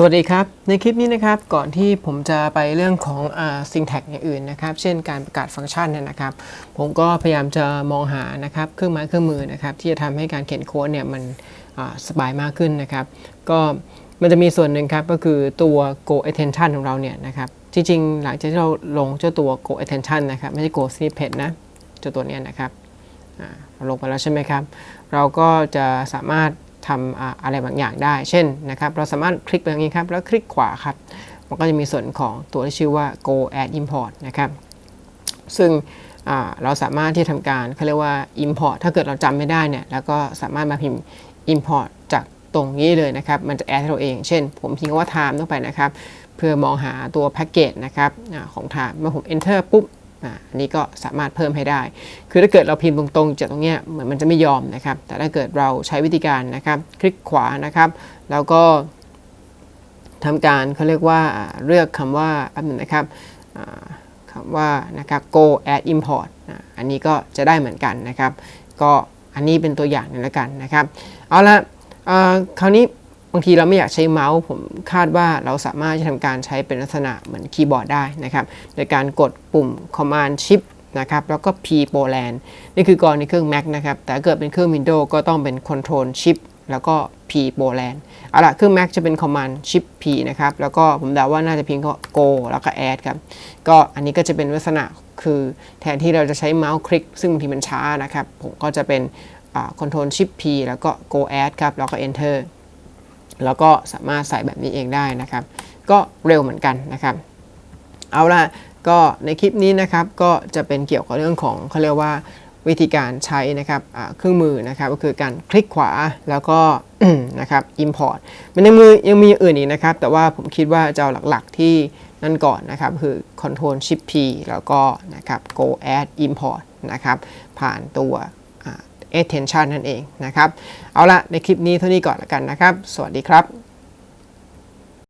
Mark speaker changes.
Speaker 1: สวัสดีครับ ในคลิปนี้นะครับก่อนที่ผมจะไปเรื่องของซิงแท็กอย่างอื่นนะครับ เช่นการประกาศฟังก์ชันเนี่ยนะครับ ผมก็พยายามจะมองหานะครับเครื่องไม้เครื่องมือนะครับ ที่จะทำให้การเขียนโค้ดเนี่ยมันสบายมากขึ้นนะครับ ก็มันจะมีส่วนหนึ่งครับ ก็คือตัว go attention ของเราเนี่ยนะครับ จริงๆ หลังจากที่เราลงเจ้าตัว go attention นะครับ ไม่ใช่ go snippet นะเจ้าตัวเนี้ยนะครับลงไปแล้วใช่ไหมครับ เราก็จะสามารถ ทำอะไรบางอย่างได้ เช่นนะครับ เราสามารถคลิกไปอย่างนี้ครับ แล้วคลิกขวาครับ มันก็จะมีส่วนของตัวที่ชื่อว่า go add import นะครับ ซึ่งเราสามารถที่ทำการเขาเรียกว่า import ถ้าเกิดเราจำไม่ได้เนี่ย แล้วก็สามารถมาพิมพ์ import จากตรงนี้เลยนะครับ มันจะ add ให้เราเอง เช่น ผมพิมพ์คำว่า time เข้าไปนะครับ เพื่อมองหาตัวแพ็กเกจนะครับอของ time เมื่อผม enter ปุ๊บ อ่าอันนี้ก็สามารถเพิ่มให้ได้ คือถ้าเกิดเราพิมพ์ตรงๆจากตรงเนี้ยเหมือนมันจะไม่ยอมนะครับ แต่ถ้าเกิดเราใช้วิธีการนะครับ คลิกขวานะครับ แล้วก็ทำการเขาเรียกว่าเลือกคำว่าแป๊บหนึงนะครับคำว่านะครับ go add import อันนี้ก็จะได้เหมือนกันนะครับ ก็อันนี้เป็นตัวอย่างหนึงแล้วกันนะครับ เอาละคราวนี้ บางทีเราไม่อยากใช้เมาส์ผมคาดว่าเราสามารถจะทำการใช้เป็นลักษณะเหมือนคีย์บอร์ดได้นะครับ โดยการกดปุ่ม Command Shift นะครับแล้วก็ P Poland นี่คือกรณีเครื่อง Mac นะครับ แต่เกิดเป็นเครื่อง Windows ก็ต้องเป็น Control Shift แล้วก็ P Poland เอาละเครื่อง Mac จะเป็น Command Shift P นะครับ แล้วก็ผมเดาว่าน่าจะเพียงก็ Go แล้วก็ Add ครับ ก็อันนี้ก็จะเป็นลักษณะคือแทนที่เราจะใช้เมาส์คลิก ซึ่งบางทีมันช้านะครับ ผมก็จะเป็น Control Shift P แล้วก็ Go Add ครับแล้วก็ Enter แล้วก็สามารถใส่แบบนี้เองได้นะครับ ก็เร็วเหมือนกันนะครับ เอาละก็ในคลิปนี้นะครับก็จะเป็นเกี่ยวกับเรื่องของเขาเรียกว่าวิธีการใช้นะครับเครื่องมือนะครับก็คือการคลิกขวาแล้วก็นะครับ import มันยังมียังมีอ,งอื่นอีกนะครับ แต่ว่าผมคิดว่าจะเอาหลักๆที่นั่นก่อนนะครับ คือ control shift p แล้วก็นะครับ go add import นะครับ ผ่านตัว attention นั่นเองนะครับ เอาละในคลิปนี้เท่านี้ก่อนละกันนะครับ สวัสดีครับ